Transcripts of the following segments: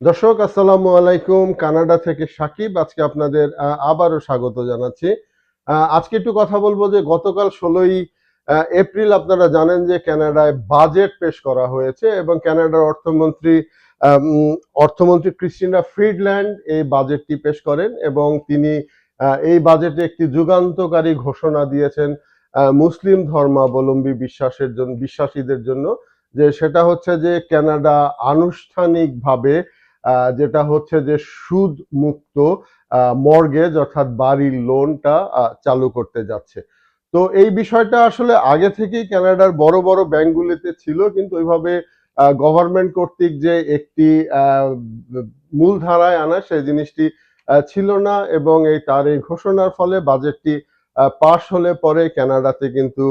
দর্শক, আসসালামু আলাইকুম। কানাডা থেকে সাকিব আজকে আপনাদের আবারও স্বাগত জানাচ্ছি। আজকে একটু কথা বলব যে গতকাল ষোলোই এপ্রিল আপনারা জানেন যে কানাডায় বাজেট পেশ করা হয়েছে এবং কানাডার অর্থমন্ত্রী অর্থমন্ত্রী ক্রিস্টিনা ফ্রিডল্যান্ড এই বাজেটটি পেশ করেন এবং তিনি এই বাজেটে একটি যুগান্তকারী ঘোষণা দিয়েছেন মুসলিম ধর্মাবলম্বী বিশ্বাসের জন্য বিশ্বাসীদের জন্য। যে সেটা হচ্ছে যে কানাডা আনুষ্ঠানিকভাবে যেটা হচ্ছে যে সুদ মুক্ত মর্গেজ অর্থাৎ বাড়ির লোনটা চালু করতে যাচ্ছে। তো এই বিষয়টা আসলে আগে থেকেই কানাডার বড় বড় ব্যাংকগুলিতে ছিল কিন্তু ওইভাবে গভর্নমেন্ট কর্তৃক যে একটি আহ, মূলধারায় আনা সেই জিনিসটি ছিল না এবং এই তার এই ঘোষণার ফলে বাজেটটি পাশ হলে পরে কানাডাতে কিন্তু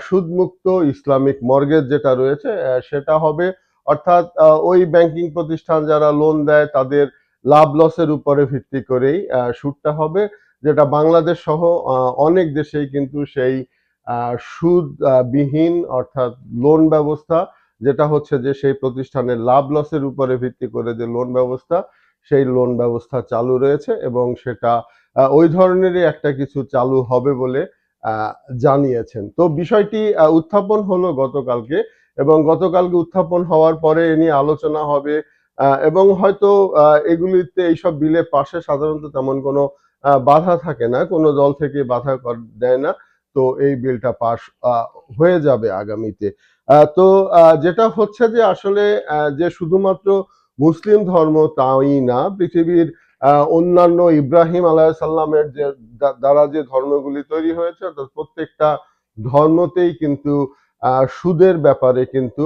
সুদমুক্ত ইসলামিক মর্গেজ যেটা রয়েছে সেটা হবে অর্থাৎ ওই ব্যাংকিং প্রতিষ্ঠান যারা লোন দেয়, তাদের লাভ লসের উপরে ভিত্তি করেই সুদটা হবে, যেটা বাংলাদেশ সহ অনেক দেশেই কিন্তু সেই সুদ বিহীন অর্থাৎ লোন ব্যবস্থা, যেটা হচ্ছে যে সেই প্রতিষ্ঠানের লাভ লসের উপরে ভিত্তি করে যে লোন ব্যবস্থা, সেই লোন ব্যবস্থা চালু রয়েছে এবং সেটা ওই ধরনেরই একটা কিছু চালু হবে বলে জানিয়েছেন। তো বিষয়টি উত্থাপন হলো গতকালকে। এবং গতকালকে উত্থাপন হওয়ার পরে এ নিয়ে আলোচনা হবে এবং হয়তো এগুলিতে এইসব বিলে পাশে সাধারণত তেমন কোনো বাধা থাকে না, কোনো দল থেকে বাধা দেয় না, তো এই বিলটা পাশ হয়ে যাবে আগামীতে। তো যেটা হচ্ছে যে আসলে যে শুধুমাত্র মুসলিম ধর্ম তাই না, পৃথিবীর অন্যান্য ইব্রাহিম আলাইসাল্লামের যে দ্বারা যে ধর্মগুলি তৈরি হয়েছে, অর্থাৎ প্রত্যেকটা ধর্মতেই কিন্তু সুদের ব্যাপারে কিন্তু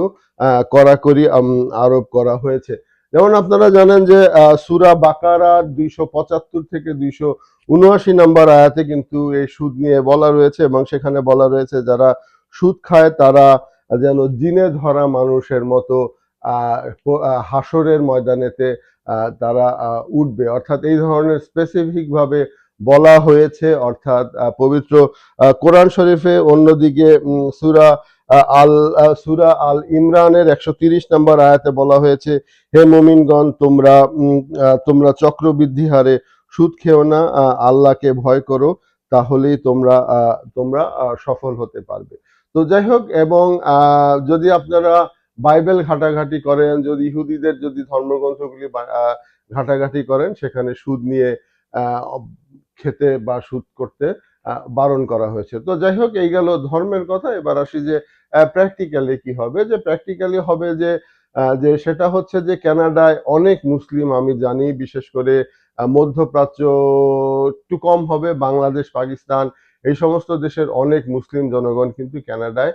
কড়াকড়ি আরোপ করা হয়েছে। যেমন আপনারা জানেন যে সুরা বাকারার দুইশো পঁচাত্তর থেকে দুইশো উনআশি নাম্বার আয়াতে কিন্তু এই সুদ নিয়ে বলা রয়েছে এবং সেখানে বলা রয়েছে, যারা সুদ খায় তারা যেন জিনে ধরা মানুষের মতো হাসরের ময়দানেতে তারা উঠবে। অর্থাৎ এই ধরনের স্পেসিফিক ভাবে বলা হয়েছে, অর্থাৎ পবিত্র কোরআন শরীফে অন্যদিকে সূরা আল সুরা আল ইমরানের একশো তিরিশ নম্বর আয়াতে বলা হয়েছে, হে মুমিনগণ, তোমরা তোমরা চক্রবৃদ্ধি হারে সুদ খেও না আল্লাহকে ভয় করো, তাহলেই তোমরা তোমরা সফল হতে পারবে। তো যাই হোক, এবং যদি আপনারা বাইবেল ঘাটাঘাটি করেন, যদি ইহুদিদের যদি ধর্মগ্রন্থগুলি ঘাটাঘাটি করেন, সেখানে সুদ নিয়ে খেতে বা সুদ করতে বারণ করা হয়েছে। তো যাই হোক, এই গেল ধর্মের কথা, এবার আসি যে প্র্যাকটিক্যালি কি হবে? যে প্র্যাকটিক্যালি হবে যে যে সেটা হচ্ছে যে কানাডায় অনেক মুসলিম আমি জানি, বিশেষ করে মধ্যপ্রাচ্য একটু কম হবে, বাংলাদেশ, পাকিস্তান, এই সমস্ত দেশের অনেক মুসলিম জনগণ কিন্তু কানাডায়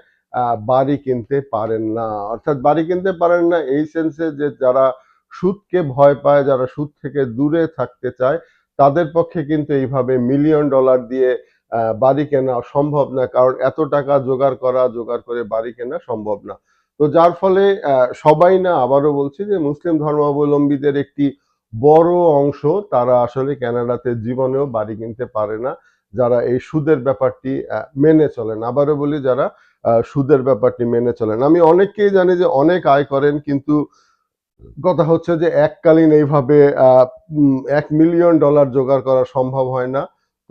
বাড়ি কিনতে পারেন না। অর্থাৎ বাড়ি কিনতে পারেন না এই সেন্সে যে যারা সুদকে ভয় পায়, যারা সুদ থেকে দূরে থাকতে চায়, তাদের পক্ষে কিন্তু এইভাবে মিলিয়ন ডলার দিয়ে বাড়ি কেনা সম্ভব না, কারণ এত টাকা জোগাড় করা, জোগাড় করে বাড়ি কেনা সম্ভব না। তো যার ফলে সবাই না, আবারও বলছি যে মুসলিম ধর্মাবলম্বীদের একটি বড় অংশ তারা আসলে কানাডাতে জীবনেও বাড়ি কিনতে পারে না, যারা এই সুদের ব্যাপারটি মেনে চলেন। আবারও বলি, যারা সুদের ব্যাপারটি মেনে চলেন। আমি অনেককেই জানি যে অনেক আয় করেন, কিন্তু কথা হচ্ছে যে এককালীন এইভাবে এক মিলিয়ন ডলার জোগাড় করা সম্ভব হয় না।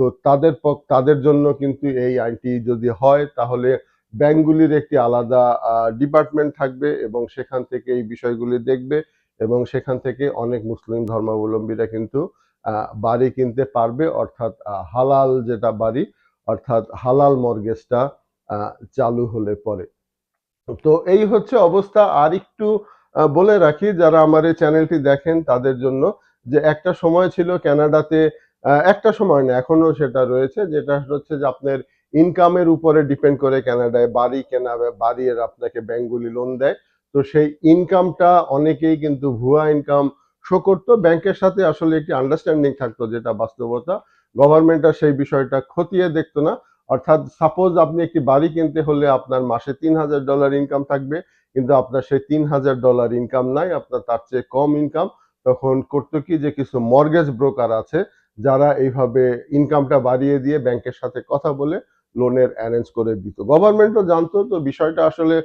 তো তাদের তাদের জন্য কিন্তু এই আইনটি যদি হয় তাহলে ব্যাংকগুলির একটি আলাদা ডিপার্টমেন্ট থাকবে এবং সেখান থেকে এই বিষয়গুলি দেখবে এবং সেখান থেকে অনেক মুসলিম ধর্মাবলম্বীরা কিন্তু বাড়ি কিনতে পারবে। অর্থাৎ হালাল যেটা বাড়ি অর্থাৎ হালাল মর্গেজটা চালু হলে পরে। তো এই হচ্ছে অবস্থা। আর একটু বলে রাখি যারা আমার এই চ্যানেলটি দেখেন তাদের জন্য যে একটা সময় ছিল কানাডাতে আহ, একটা সময় না, এখনও সেটা রয়েছে, যেটা হচ্ছে যে আপনার ইনকামের উপরে ডিপেন্ড করে কানাডায় বাড়ি কেনা, বাড়ি আপনাকে ব্যাংকগুলি লোন দেয়। তো সেই ইনকামটা অনেকেই কিন্তু ভুয়া ইনকাম শো করতো। ব্যাংকের সাথে আসলে একটি আন্ডারস্ট্যান্ডিং থাকতো যেটা বাস্তবতা। গভর্নমেন্ট আর সেই বিষয়টা খতিয়ে দেখতো না। অর্থাৎ সাপোজ আপনি একটি বাড়ি কিনতে হলে আপনার মাসে তিন হাজার ডলার ইনকাম থাকবে, কিন্তু আপনার সেই তিন হাজার ডলার ইনকাম নাই, আপনার তার চেয়ে কম ইনকাম তখন করতো কি যে কিছু মর্গেজ ব্রোকার আছে যারা এইভাবে ইনকামটা বাড়িয়ে দিয়ে ব্যাংকের সাথে কথা বলে লোনের অ্যারেঞ্জ করে দিত। গভর্নমেন্টও জানতো তো বিষয়টা আসলে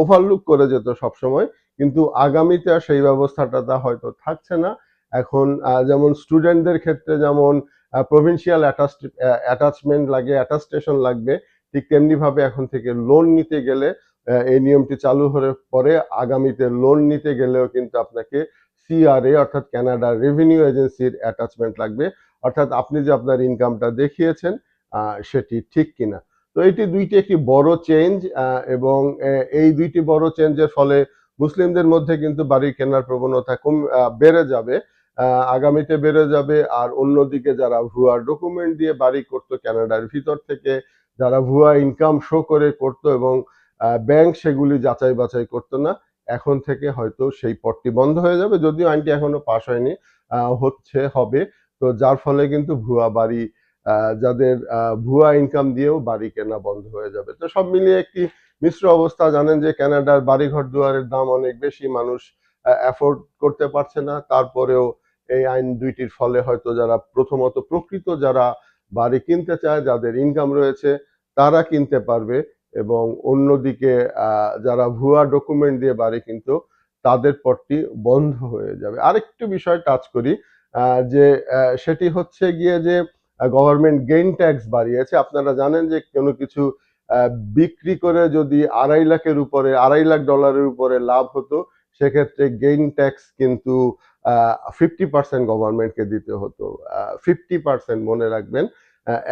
ওভারলুক করে যেত সবসময়, কিন্তু আগামীতে আর সেই ব্যবস্থাটা তা হয়তো থাকছে না। এখন যেমন স্টুডেন্টদের ক্ষেত্রে যেমন প্রভিন্সিয়াল অ্যাটাচমেন্ট লাগে অ্যাটাস্টেশন লাগবে, ঠিক তেমনি ভাবে এখন থেকে লোন নিতে গেলে এই নিয়মটি চালু হলে পরে আগামীতে লোন নিতে গেলেও কিন্তু আপনাকে সিআরএ অর্থাৎ কানাডা রেভিনিউ এজেন্সির অ্যাটাচমেন্ট লাগবে। অর্থাৎ আপনি যে আপনার ইনকামটা দেখিয়েছেন সেটি ঠিক কিনা। তো এটি দুইটি একটি বড় চেঞ্জ এবং এই দুইটি বড় চেঞ্জের ফলে মুসলিমদের মধ্যে কিন্তু বাড়ি কেনার প্রবণতা কম বেড়ে যাবে। আগামীতে বেড়ে যাবে। আর অন্যদিকে যারা ভুয়া ডকুমেন্ট দিয়ে বাড়ি করতো কানাডার ভিতর থেকে, যারা ভুয়া ইনকাম শো করে করতো এবং ব্যাংক সেগুলি যাচাই বাছাই করতো না। এখন থেকে হয়তো সেই পথটি বন্ধ হয়ে যাবে। যদিও আইনটি এখনও পাশ হয়নি হচ্ছে, হবে। তো যার ফলে কিন্তু ভুয়া বাড়ি যাদের ভুয়া ইনকাম দিয়েও বাড়ি কেনা বন্ধ হয়ে যাবে। তো সব মিলিয়ে একটি মিশ্র অবস্থা। জানেন যে কানাডার বাড়িঘর দুয়ারের দাম অনেক বেশি, মানুষ অ্যাফোর্ড করতে পারছে না। তারপরেও এই আইন দুইটির ফলে হয়তো যারা প্রথমত প্রকৃত যারা বাড়ি কিনতে চায়, যাদের ইনকাম রয়েছে, তারা কিনতে পারবে। এবং অন্যদিকে যারা ভুয়া ডকুমেন্ট দিয়ে বাড়ি কিন্তু তাদের পথটি বন্ধ হয়ে যাবে। আরেকটু বিষয় টাচ করি যে সেটি হচ্ছে গিয়ে যে গভর্নমেন্ট গেইন ট্যাক্স বাড়িয়েছে। আপনারা জানেন যে, কোনো কিছু বিক্রি করে যদি আড়াই লাখের উপরে, আড়াই লাখ ডলারের উপরে লাভ হতো, সেক্ষেত্রে গেইন ট্যাক্স কিন্তু ফিফটি পার্সেন্ট গভর্নমেন্টকে দিতে হতো। ফিফটি পার্সেন্ট মনে রাখবেন।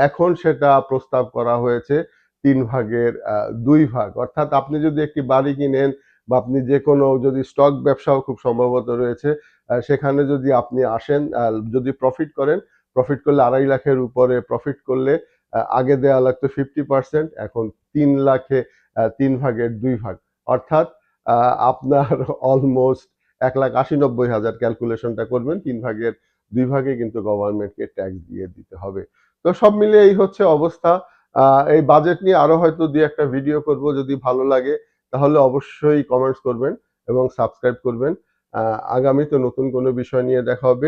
এখন সেটা প্রস্তাব করা হয়েছে। তিন ভাগের দুই ভাগ। অর্থাৎ আপনি যদি একটি বাড়ি কিনেন বা আপনি যে কোনো যদি স্টক ব্যবসাও খুব সম্ভবত রয়েছে সেখানে যদি আপনি আসেন যদি প্রফিট করেন প্রফিট করলে আড়াই লাখের উপরে প্রফিট করলে আগে দেওয়া লাগতো ফিফটি পার্সেন্ট এখন তিন লাখে তিন ভাগের দুই ভাগ। অর্থাৎ আপনার অলমোস্ট এক লাখ আশি নব্বই হাজার ক্যালকুলেশনটা করবেন, তিন ভাগের, দুই ভাগে কিন্তু গভর্নমেন্টকে ট্যাক্স দিয়ে দিতে হবে। তো সব মিলিয়ে এই হচ্ছে অবস্থা। এই বাজেট নিয়ে আরও হয়তো দুই একটা ভিডিও করব যদি ভালো লাগে, তাহলে অবশ্যই কমেন্টস করবেন এবং সাবস্ক্রাইব করবেন। আগামীতে নতুন কোনো বিষয় নিয়ে দেখা হবে।